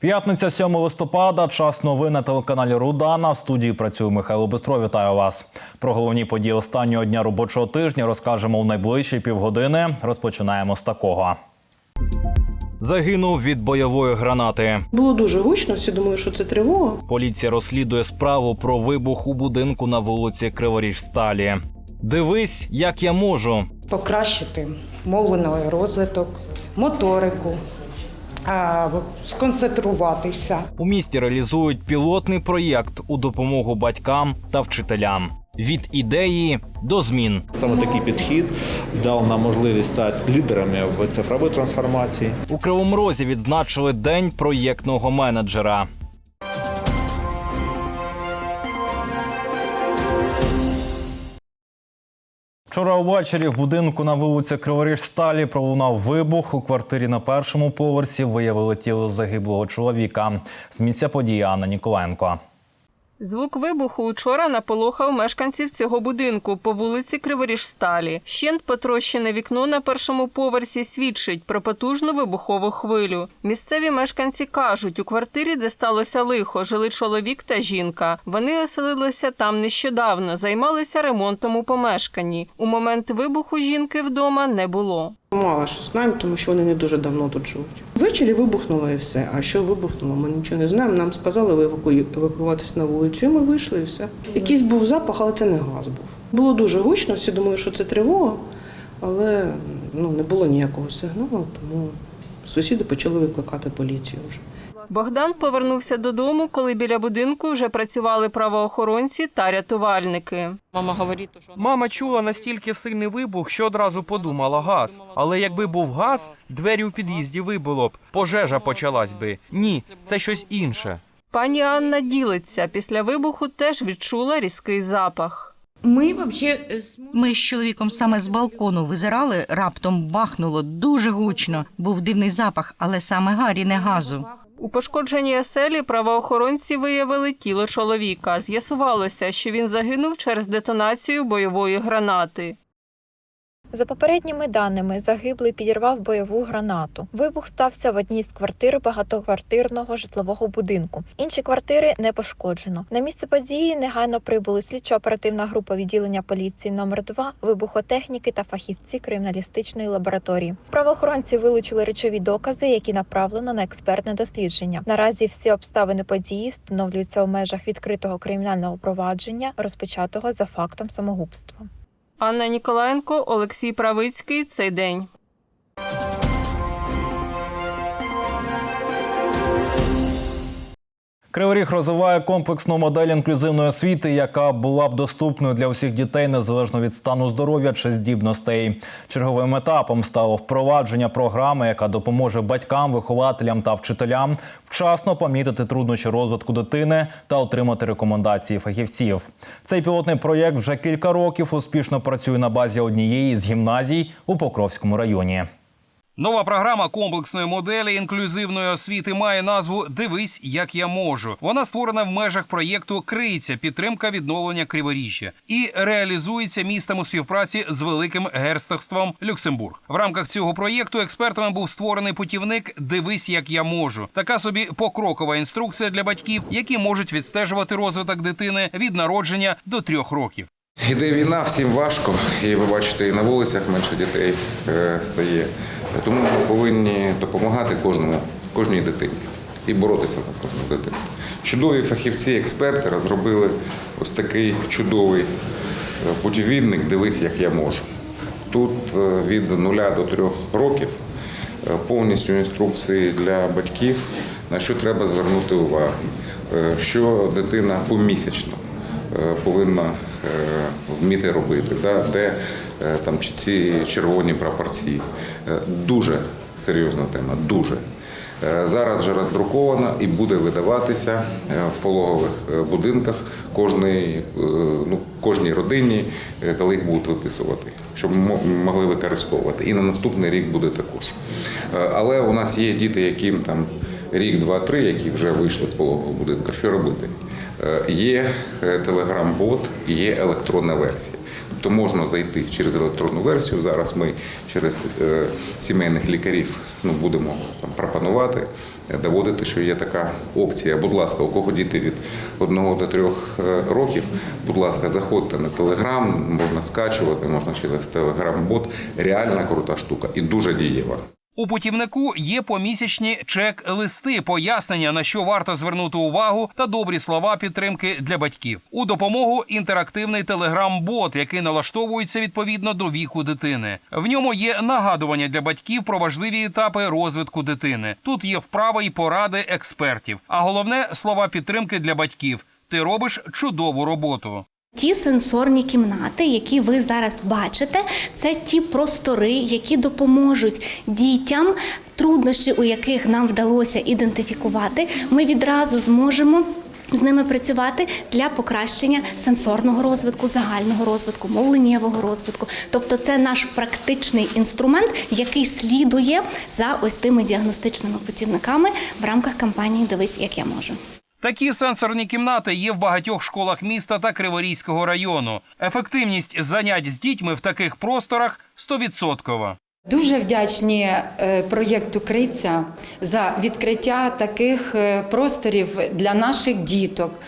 П'ятниця 7 листопада. Час новин на телеканалі Рудана. В студії працює Михайло Бистро. Вітаю вас. Про головні події останнього дня робочого тижня розкажемо у найближчі півгодини. Розпочинаємо з такого. Загинув від бойової гранати. Було дуже гучно, всі думали, що це тривога. Поліція розслідує справу про вибух у будинку на вулиці Криворіжсталі. Дивись, як я можу. Покращити мовлений розвиток, моторику, сконцентруватися. У місті реалізують пілотний проєкт у допомогу батькам та вчителям. Від ідеї до змін. Саме такий підхід дав нам можливість стати лідерами в цифровій трансформації. У Кривому Розі відзначили день проєктного менеджера. Вчора увечері в будинку на вулиці Криворіжсталі пролунав вибух. У квартирі на першому поверсі виявили тіло загиблого чоловіка. З місця події Анна Ніколенко. Звук вибуху учора наполохав мешканців цього будинку по вулиці Криворіжсталі. Щент потрощене вікно на першому поверсі свідчить про потужну вибухову хвилю. Місцеві мешканці кажуть, у квартирі, де сталося лихо, жили чоловік та жінка. Вони оселилися там нещодавно, займалися ремонтом у помешканні. У момент вибуху жінки вдома не було. Мало що знаємо, тому що вони не дуже давно тут живуть. Ввечері вибухнуло і все. А що вибухнуло, ми нічого не знаємо. Нам сказали еваку- евакуюватися на вулицю, і ми вийшли і все. Якийсь був запах, але це не газ був. Було дуже гучно, всі думали, що це тривога, але ну, не було ніякого сигналу, тому сусіди почали викликати поліцію вже. Богдан повернувся додому, коли біля будинку вже працювали правоохоронці та рятувальники. Мама чула настільки сильний вибух, що одразу подумала газ. Але якби був газ, двері у під'їзді вибило б, пожежа почалась би. Ні, це щось інше. Пані Анна ділиться. Після вибуху теж відчула різкий запах. Ми вообще е, Ми з чоловіком саме з балкону визирали, раптом бахнуло дуже гучно. Був дивний запах, але саме гарі, не газу. У пошкодженій оселі правоохоронці виявили тіло чоловіка. З'ясувалося, що він загинув через детонацію бойової гранати. За попередніми даними, загиблий підірвав бойову гранату. Вибух стався в одній з квартир багатоквартирного житлового будинку. Інші квартири не пошкоджено. На місце події негайно прибули слідчо-оперативна група відділення поліції номер 2 вибухотехніки та фахівці криміналістичної лабораторії. Правоохоронці вилучили речові докази, які направлено на експертне дослідження. Наразі всі обставини події встановлюються у межах відкритого кримінального провадження, розпочатого за фактом самогубства. Анна Ніколаєнко, Олексій Правицький. Цей день. Кривий Ріг розвиває комплексну модель інклюзивної освіти, яка була б доступною для усіх дітей незалежно від стану здоров'я чи здібностей. Черговим етапом стало впровадження програми, яка допоможе батькам, вихователям та вчителям вчасно помітити труднощі розвитку дитини та отримати рекомендації фахівців. Цей пілотний проєкт вже кілька років успішно працює на базі однієї з гімназій у Покровському районі. Нова програма комплексної моделі інклюзивної освіти має назву Дивись, як я можу. Вона створена в межах проєкту Криця підтримка відновлення криворіжжя і реалізується містом у співпраці з великим герцогством Люксембург. В рамках цього проєкту експертами був створений путівник Дивись, як я можу. Така собі покрокова інструкція для батьків, які можуть відстежувати розвиток дитини від народження до трьох років. Іде війна, всім важко, і ви бачите, і на вулицях менше дітей е, стає. Тому ми повинні допомагати кожному, кожній дитині і боротися за кожну дитину. Чудові фахівці, експерти розробили ось такий чудовий е, путівідник Дивись, як я можу. Тут е, від 0 до 3 років е, повністю інструкції для батьків, на що треба звернути увагу, Е, що дитина помісячно е, повинна е, вміти робити, де е, там чи ці червоні прапорці. Е, Дуже серйозна тема, дуже. Е, Зараз вже роздрукована і буде видаватися е, в пологових е, будинках кожній, е, ну, кожній родині, е, коли їх будуть виписувати, щоб мо- могли використовувати. І на наступний рік буде також. Е, Але у нас є діти, яким там рік, два, три, які вже вийшли з пологового будинку. Що робити? Е, Є е, телеграм-бот є електронна версія. Тобто можна зайти через електронну версію. Зараз ми через е, сімейних лікарів ну, будемо там, пропонувати, е, доводити, що є така опція. Будь ласка, у кого діти від 1 до 3 е, років, будь ласка, заходьте на телеграм, можна скачувати, можна через телеграм-бот. Реальна крута штука і дуже дієва. У путівнику є помісячні чек-листи, пояснення на що варто звернути увагу, та добрі слова підтримки для батьків. У допомогу інтерактивний телеграм-бот, який налаштовується відповідно до віку дитини. В ньому є нагадування для батьків про важливі етапи розвитку дитини. Тут є вправи і поради експертів. А головне слова підтримки для батьків. Ти робиш чудову роботу. Ті сенсорні кімнати, які ви зараз бачите, це ті простори, які допоможуть дітям, труднощі, у яких нам вдалося ідентифікувати, ми відразу зможемо. З ними працювати для покращення сенсорного розвитку, загального розвитку, мовленнєвого розвитку. Тобто, це наш практичний інструмент, який слідує за ось тими діагностичними путівниками в рамках кампанії Дивись, як я можу. Такі сенсорні кімнати є в багатьох школах міста та Криворізького району. Ефективність занять з дітьми в таких просторах 100%. Дуже вдячні е, проєкту Криця за відкриття таких е, просторів для наших діток.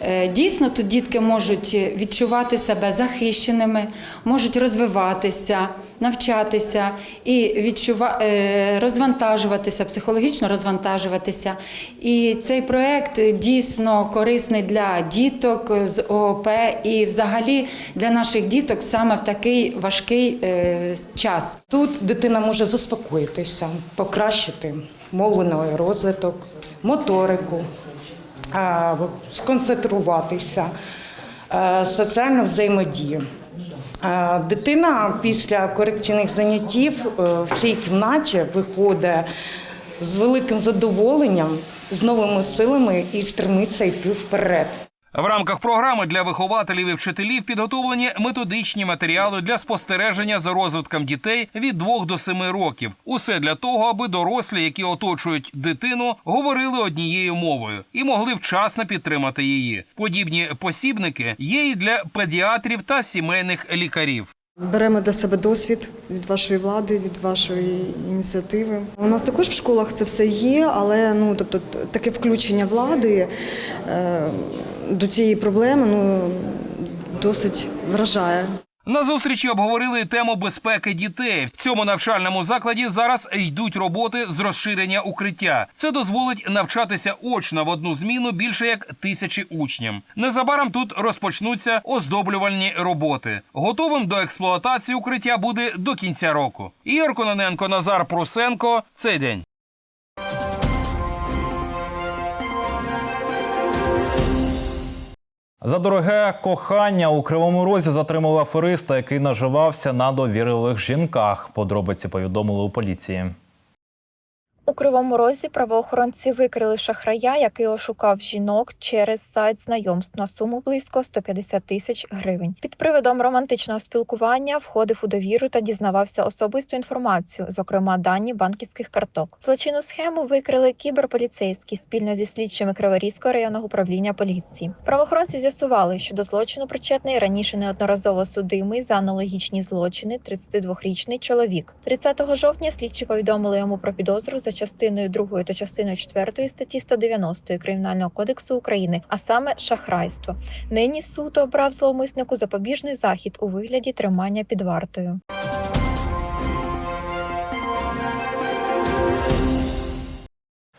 Е, Дійсно, тут дітки можуть відчувати себе захищеними, можуть розвиватися, навчатися і відчува... е, розвантажуватися, психологічно розвантажуватися. І цей проєкт дійсно корисний для діток з ООП і взагалі для наших діток саме в такий важкий е, час. Тут дитина може заспокоїтися, покращити мовлений розвиток, моторику, сконцентруватися, соціально соціальну взаємодію. Дитина після корекційних заняттів е, в цій кімнаті виходить з великим задоволенням, з новими силами і стремиться йти вперед. В рамках програми для вихователів і вчителів підготовлені методичні матеріали для спостереження за розвитком дітей від 2 до 7 років. Усе для того, аби дорослі, які оточують дитину, говорили однією мовою і могли вчасно підтримати її. Подібні посібники є і для педіатрів та сімейних лікарів. Беремо для себе досвід від вашої влади, від вашої ініціативи. У нас також в школах це все є, але ну тобто таке включення влади е, до цієї проблеми ну досить вражає. На зустрічі обговорили тему безпеки дітей. В цьому навчальному закладі зараз йдуть роботи з розширення укриття. Це дозволить навчатися очно в одну зміну більше як тисячі учням. Незабаром тут розпочнуться оздоблювальні роботи. Готовим до експлуатації укриття буде до кінця року. Ігор Кононенко, Назар Прусенко. Цей день. За дороге кохання у кривому розі затримали афериста, який наживався на довірливих жінках. Подробиці повідомили у поліції. У Кривому Розі правоохоронці викрили шахрая, який ошукав жінок через сайт знайомств на суму близько 150 тисяч гривень. Під приводом романтичного спілкування входив у довіру та дізнавався особисту інформацію, зокрема дані банківських карток. Злочинну схему викрили кіберполіцейські спільно зі слідчими Криворізького районного управління поліції. Правоохоронці з'ясували, що до злочину причетний раніше неодноразово судимий за аналогічні злочини 32-річний чоловік. 30 жовтня слідчі повідомили йому про підозру за частиною 2 та частиною 4 статті 190 Кримінального кодексу України, а саме шахрайство. Нині суд обрав зловмиснику запобіжний захід у вигляді тримання під вартою.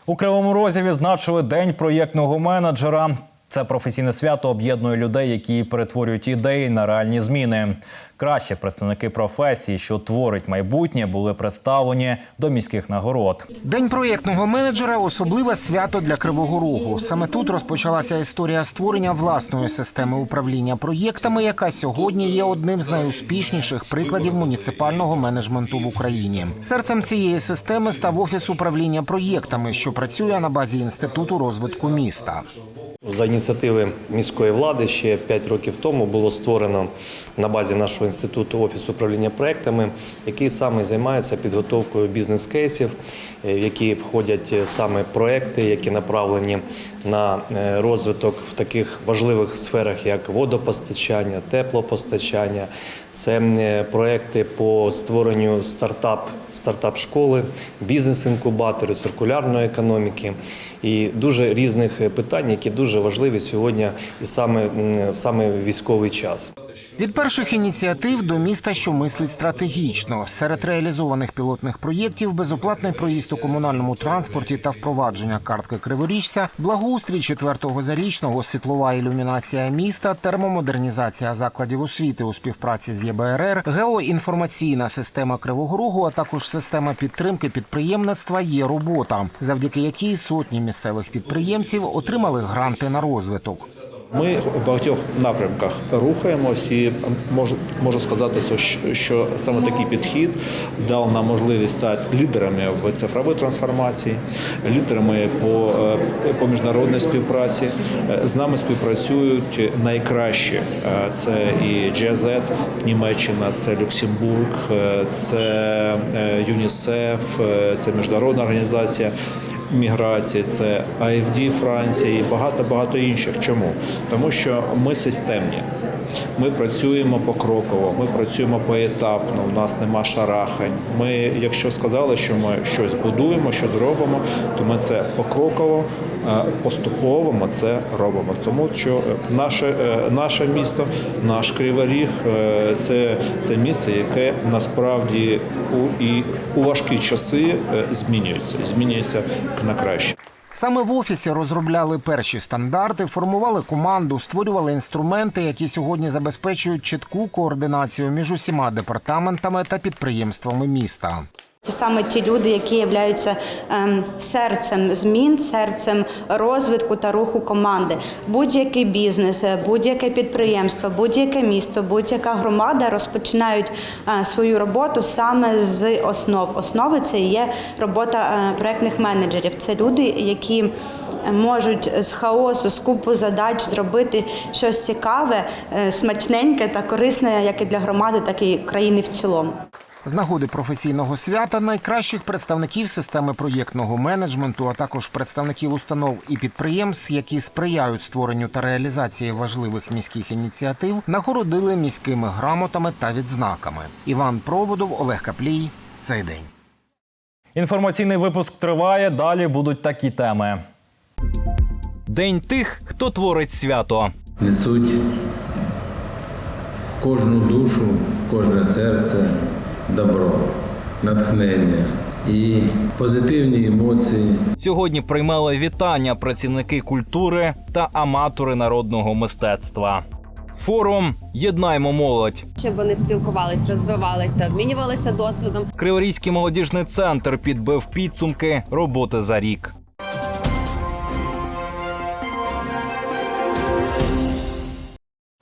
У Кривому Розі відзначили День проєктного менеджера. Це професійне свято об'єднує людей, які перетворюють ідеї на реальні зміни. Кращі представники професії, що творить майбутнє, були представлені до міських нагород. День проєктного менеджера особливе свято для Кривого Рогу. Саме тут розпочалася історія створення власної системи управління проєктами, яка сьогодні є одним з найуспішніших прикладів муніципального менеджменту в Україні. Серцем цієї системи став офіс управління проєктами, що працює на базі інституту розвитку міста. За ініціативи міської влади ще 5 років тому було створено на базі нашого інституту офісу управління проектами, який саме займається підготовкою бізнес-кейсів, е, в які входять е, саме проекти, які направлені на е, розвиток в таких важливих сферах, як водопостачання, теплопостачання. Це проекти по створенню стартап, стартап школи, бізнес-інкубаторів, циркулярної економіки і дуже різних питань, які дуже важливі сьогодні і саме, саме військовий час. Від перших ініціатив до міста, що мислить стратегічно. Серед реалізованих пілотних проєктів безоплатний проїзд у комунальному транспорті та впровадження картки Криворіжця, благоустрій четвертого зарічного, світлова ілюмінація міста, термомодернізація закладів освіти у співпраці з ЄБРР, геоінформаційна система Кривого Рогу, а також система підтримки підприємництва є робота, завдяки якій сотні місцевих підприємців отримали гранти на розвиток. Ми в багатьох напрямках рухаємось і можу, можу сказати, що- саме такий підхід дав нам можливість стати лідерами в цифровій трансформації, лідерами по, е, по міжнародній співпраці. Е, З нами співпрацюють найкращі. Е, Це і GZ, Німеччина, це Люксембург, це ЮНІСЕФ, це міжнародна організація міграції, це АФД Франції і багато багато інших. Чому? Тому що ми системні. Ми працюємо покроково, ми працюємо поетапно. У нас нема шарахань. Ми, якщо сказали, що ми щось будуємо, що зробимо, то ми це покроково, поступово ми це робимо. Тому що е, наше, е, наше місто, наш Кривий е, це, це місто, яке насправді у і у важкі часи змінюється, змінюється на краще. Саме в офісі розробляли перші стандарти, формували команду, створювали інструменти, які сьогодні забезпечують чітку координацію між усіма департаментами та підприємствами міста. Це саме ті люди, які являються ем, серцем змін, серцем розвитку та руху команди. Будь-який бізнес, е, будь-яке підприємство, будь-яке місто, будь-яка громада розпочинають е, свою роботу саме з основ. Основи це є робота е, проектних менеджерів. Це люди, які можуть з хаосу, з купу задач зробити щось цікаве, смачненьке та корисне як і для громади, так і країни в цілому. З нагоди професійного свята найкращих представників системи проєктного менеджменту, а також представників установ і підприємств, які сприяють створенню та реалізації важливих міських ініціатив, нагородили міськими грамотами та відзнаками. Іван Проводов, Олег Каплій. Цей день. Інформаційний випуск триває. Далі будуть такі теми. День тих, хто творить свято. несуть кожну душу, кожне серце добро, натхнення і позитивні емоції. Сьогодні приймали вітання працівники культури та аматори народного мистецтва. Форум Єднаймо молодь. щоб вони спілкувались, розвивалися, обмінювалися досвідом. Криворізький молодіжний центр підбив підсумки роботи за рік.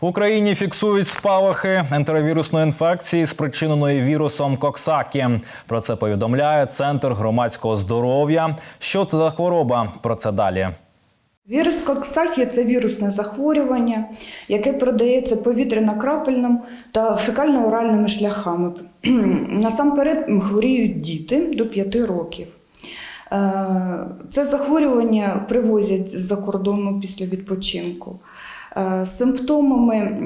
В Україні фіксують спалахи ентеровірусної інфекції, спричиненої вірусом Коксакі. Про це повідомляє Центр громадського здоров'я. Що це за хвороба? Про це далі. Вірус Коксахі – це вірусне захворювання, яке продається повітряно-крапельним та фекально-оральними шляхами. Насамперед хворіють діти до 5 років. Е, Це захворювання привозять з-за кордону після відпочинку. Е, Симптомами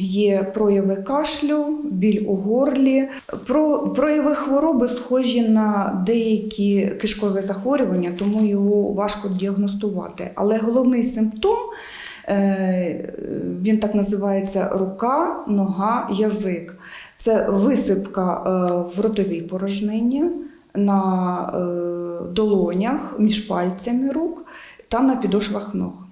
є прояви кашлю, біль у горлі. Про прояви хвороби схожі на деякі кишкові захворювання, тому його важко діагностувати. Але головний симптом е, він так називається рука, нога, язик. Це висипка е, в ротовій порожнині, на долонях, між пальцями рук та на підошвах ног.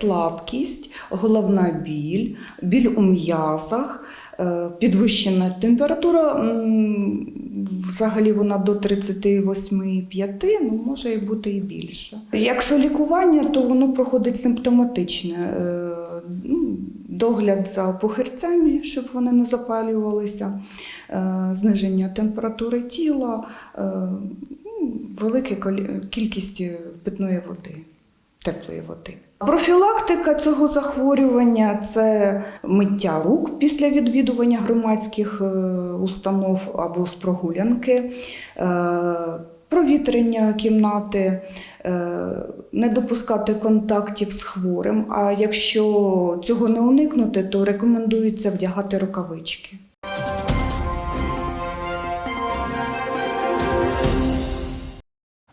Слабкість, головна біль, біль у м'язах, е, підвищена температура, взагалі вона до 38,5, ну може і бути і більше. Якщо лікування, то воно проходить симптоматичне. е, ну, Догляд за пухирцями, щоб вони не запалювалися, е, зниження температури тіла, ну, велика кількість питної води, теплої води. Профілактика цього захворювання це миття рук після відвідування громадських е, установ або з прогулянки, е, провітрення кімнати, е, не допускати контактів з хворим. А якщо цього не уникнути, то рекомендується вдягати рукавички.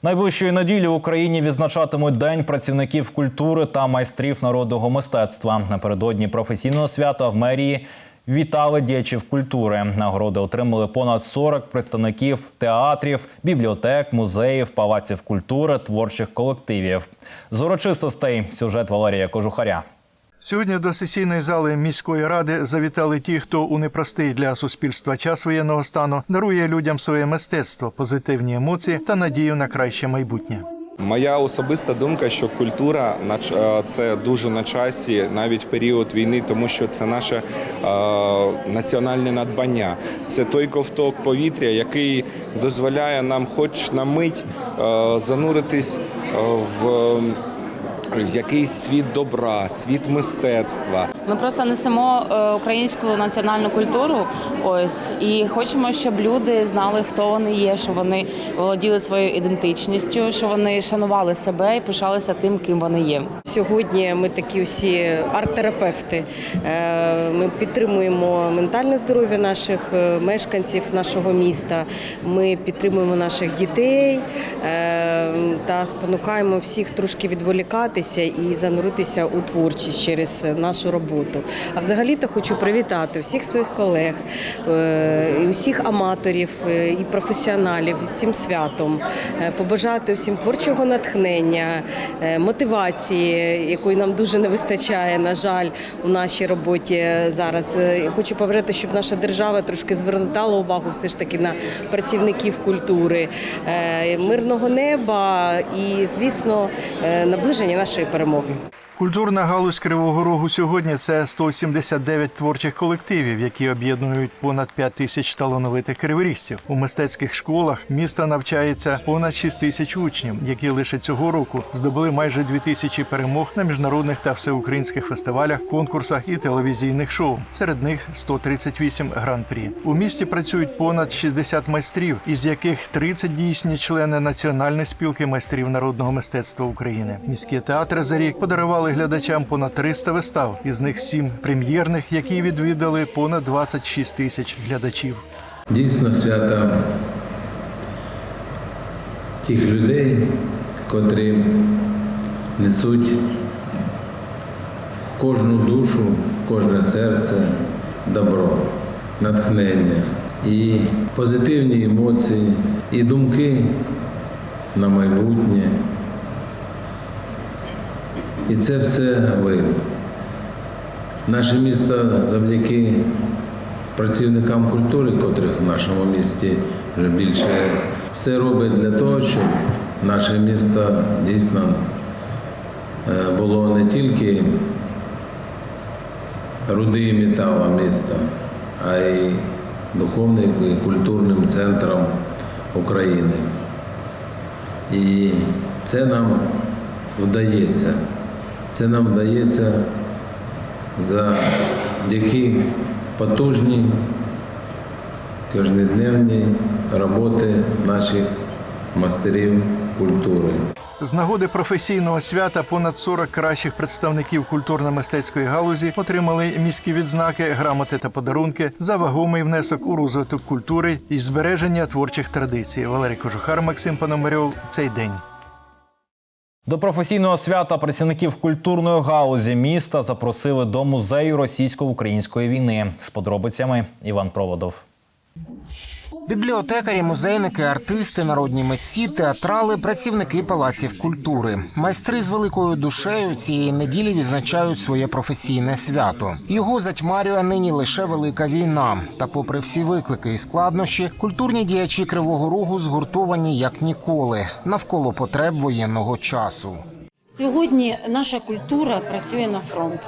Найближчої неділі в Україні відзначатимуть День працівників культури та майстрів народного мистецтва. Напередодні професійного свята в мерії вітали діячів культури. Нагороди отримали понад 40 представників театрів, бібліотек, музеїв, палаців культури, творчих колективів. З урочистостей сюжет Валерія Кожухаря. Сьогодні до сесійної зали міської ради завітали ті, хто у непростий для суспільства час воєнного стану дарує людям своє мистецтво, позитивні емоції та надію на краще майбутнє. Моя особиста думка, що культура е, це дуже на часі навіть в період війни, тому що це наше е, національне надбання. Це той ковток повітря, який дозволяє нам, хоч на мить, е, зануритись в якийсь світ добра, світ мистецтва. Ми просто несемо е, українську національну культуру. Ось і хочемо, щоб люди знали, хто вони є, що вони володіли своєю ідентичністю, що вони шанували себе і пишалися тим, ким вони є. Сьогодні ми такі всі арт-терапевти. Е, Ми підтримуємо ментальне здоров'я наших е, мешканців нашого міста. Ми підтримуємо наших дітей та спонукаємо всіх трошки відволікатися і зануритися у творчість через нашу роботу. А взагалі-то хочу привітати всіх своїх колег, е, і усіх аматорів е, і професіоналів з цим святом, Е, побажати всім творчого натхнення, мотивації, якої нам дуже не вистачає, на жаль, у нашій роботі зараз. Хочу побажати, щоб наша держава трошки звертала увагу все ж таки на працівників культури, мирного неба і, звісно, наближення нашої перемоги. Культурна галузь Кривого Рогу сьогодні це 179 творчих колективів, які об'єднують понад 5 тисяч талановитих криворіжців. У мистецьких школах міста навчається понад 6 тисяч учнів, які лише цього року здобули майже 2 тисячі перемог на міжнародних та всеукраїнських фестивалях, конкурсах і телевізійних шоу. Серед них 138 гран-прі. У місті працюють понад 60 майстрів, із яких 30 дійсні члени Національної спілки майстрів народного мистецтва України. Міські театри за рік подарували глядачам понад 300 вистав, із них 7 прем'єрних, які відвідали понад 26 тисяч глядачів. Дійсно свята тих людей, котрі несуть кожну душу, кожне серце добро, натхнення і позитивні емоції, і думки на майбутнє. І це все ви. Наше місто завдяки працівникам культури, котрих в нашому місті вже більше, все робить для того, щоб наше місто дійсно е, було не тільки рудим металом міста, а й духовним і культурним центром України. І це нам вдається. Це нам вдається завдяки потужній кожнодневній роботи наших мастерів культури. З нагоди професійного свята понад 40 кращих представників культурно-мистецької галузі отримали міські відзнаки, грамоти та подарунки за вагомий внесок у розвиток культури і збереження творчих традицій. Валерій Кожухар, Максим Пономарьов. Цей день. До професійного свята працівників культурної галузі міста запросили до музею російсько-української війни. З подробицями Іван Проводов. Бібліотекарі, музейники, артисти, народні митці, театрали, працівники палаців культури. Майстри з великою душею цієї неділі відзначають своє професійне свято. Його затьмарює нині лише велика війна. Та, попри всі виклики і складнощі, культурні діячі Кривого Рогу згуртовані як ніколи навколо потреб воєнного часу. Сьогодні наша культура працює на фронт.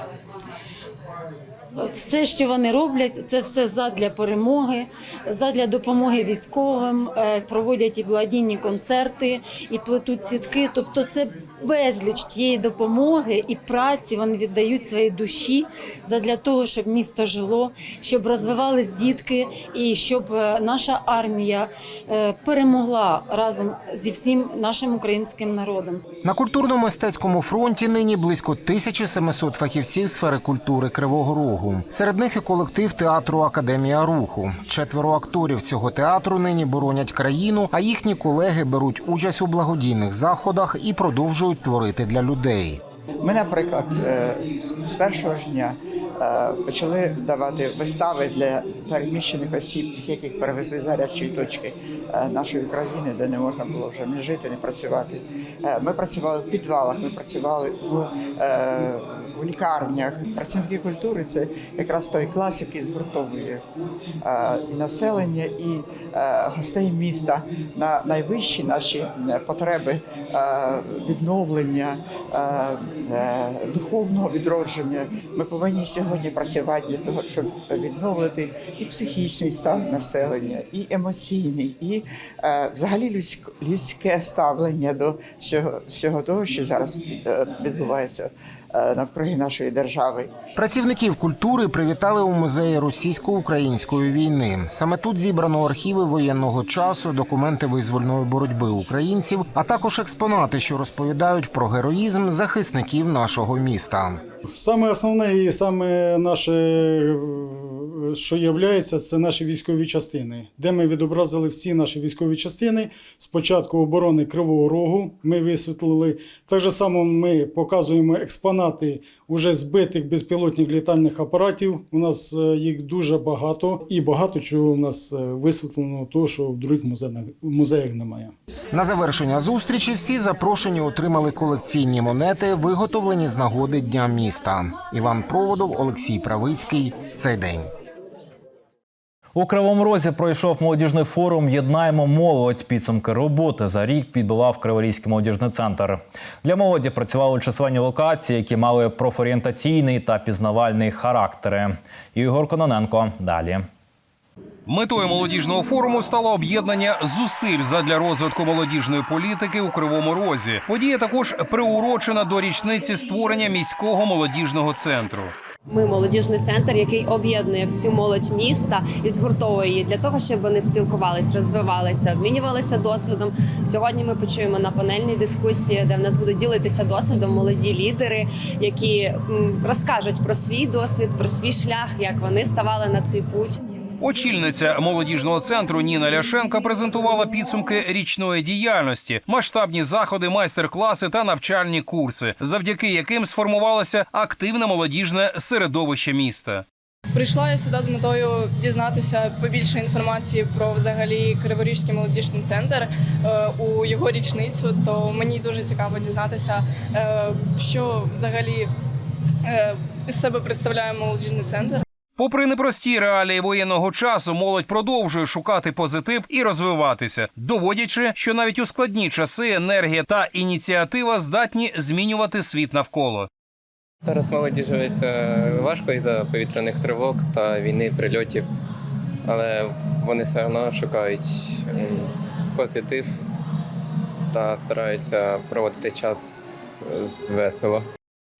Все, що вони роблять, це все задля перемоги, задля допомоги військовим, е, проводять і благодійні концерти, і плетуть сітки. Тобто, це безліч тієї допомоги і праці вони віддають своїй душі задля того, щоб місто жило, щоб розвивались дітки і щоб е, наша армія е, перемогла разом зі всім нашим українським народом. На культурно-мистецькому фронті нині близько 1700 фахівців сфери культури Кривого Рогу. Серед них і колектив театру Академія руху. Четверо акторів цього театру нині боронять країну, а їхні колеги беруть участь у благодійних заходах і продовжують творити для людей. Ми, наприклад, е, з- першого ж дня е, почали давати вистави для переміщених осіб, тих, яких перевезли з гарячої точки е, нашої країни, де не можна було вже не жити, не працювати. Ми працювали в підвалах, ми працювали е, в лікарнях. Працівники культури це якраз той клас, який згуртовує е, і населення, і е, гостей міста на найвищі наші е, потреби відновлення, духовного відродження. Ми повинні сьогодні працювати для того, щоб відновити і психічний стан населення, і емоційний, і взагалі людськ, людське ставлення до всього, всього того, що зараз відбувається навкруги нашої держави. Працівників культури привітали у музеї російсько-української війни. Саме тут зібрано архіви воєнного часу, документи визвольної боротьби українців, а також експонати, що розповідають про героїзм захисників нашого міста. Саме основне і саме наше, е, що є, це наші військові частини, де ми відобразили всі наші військові частини. Спочатку оборони Кривого Рогу ми висвітлили. Так же само ми показуємо експонати уже збитих безпілотних літальних апаратів. У нас е, їх дуже багато, і багато чого у нас е, висвітлено, того, що в других музеях, музеях немає. На завершення зустрічі всі запрошені отримали колекційні монети, виготовлені з нагоди Дня міста. Іван Проводов, Олексій Правицький. Цей день. У Кривому Розі пройшов молодіжний форум Єднаємо молодь. Підсумки роботи за рік підбивав Криворізький молодіжний центр. Для молоді працювали численні локації, які мали профорієнтаційний та пізнавальний характери. Ігор Кононенко далі. Метою молодіжного форуму стало об'єднання зусиль задля розвитку молодіжної політики у Кривому Розі. Подія також приурочена до річниці створення міського молодіжного центру. Ми молодіжний центр, який об'єднує всю молодь міста і згуртовує її для того, щоб вони спілкувалися, розвивалися, обмінювалися досвідом. Сьогодні ми почуємо на панельній дискусії, де в нас будуть ділитися досвідом молоді лідери, які розкажуть про свій досвід, про свій шлях, як вони ставали на цей путь. Очільниця молодіжного центру Ніна Ляшенка презентувала підсумки річної діяльності, масштабні заходи, майстер-класи та навчальні курси, завдяки яким сформувалося активне молодіжне середовище міста. Прийшла я сюди з метою дізнатися побільше інформації про взагалі Криворіжський молодіжний центр е, у його річницю. То мені дуже цікаво дізнатися, е, що взагалі е, із себе представляє молодіжний центр. Попри непрості реалії воєнного часу, молодь продовжує шукати позитив і розвиватися, доводячи, що навіть у складні часи енергія та ініціатива здатні змінювати світ навколо. Зараз молоді живеться важко із-за повітряних тривог та війни, прильотів, але вони все одно шукають позитив та стараються проводити час е, весело.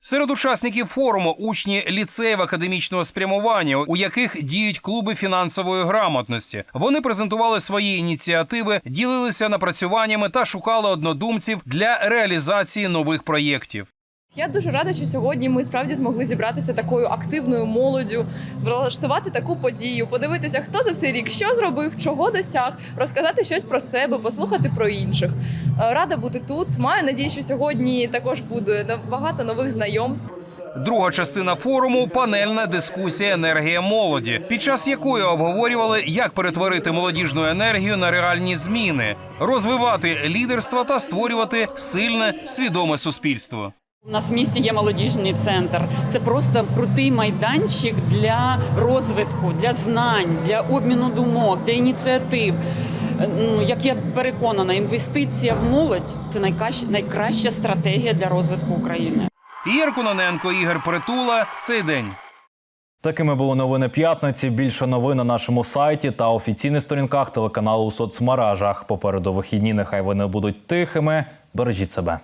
Серед учасників форуму учні ліцеїв академічного спрямування, у яких діють клуби фінансової грамотності. Вони презентували свої ініціативи, ділилися напрацюваннями та шукали однодумців для реалізації нових проєктів. Я дуже рада, що сьогодні ми справді змогли зібратися такою активною молоддю, влаштувати таку подію, подивитися, хто за цей рік що зробив, чого досяг, розказати щось про себе, послухати про інших. Е, Рада бути тут. Маю надію, що сьогодні також буде багато нових знайомств. Друга частина форуму панельна дискусія енергія молоді, під час якої обговорювали, як перетворити молодіжну енергію на реальні зміни, розвивати лідерство та створювати сильне свідоме суспільство. У нас в місті є молодіжний центр. Це просто крутий майданчик для розвитку, для знань, для обміну думок, для ініціатив. Ну, як я переконана, інвестиція в молодь це найкраща, найкраща стратегія для розвитку України. Ігор Кононенко, Ігор Притула. Цей день. Такими були новини п'ятниці. Більше новин на нашому сайті та офіційних сторінках телеканалу у соцмережах. Попереду вихідні. Нехай вони будуть тихими. Бережіть себе.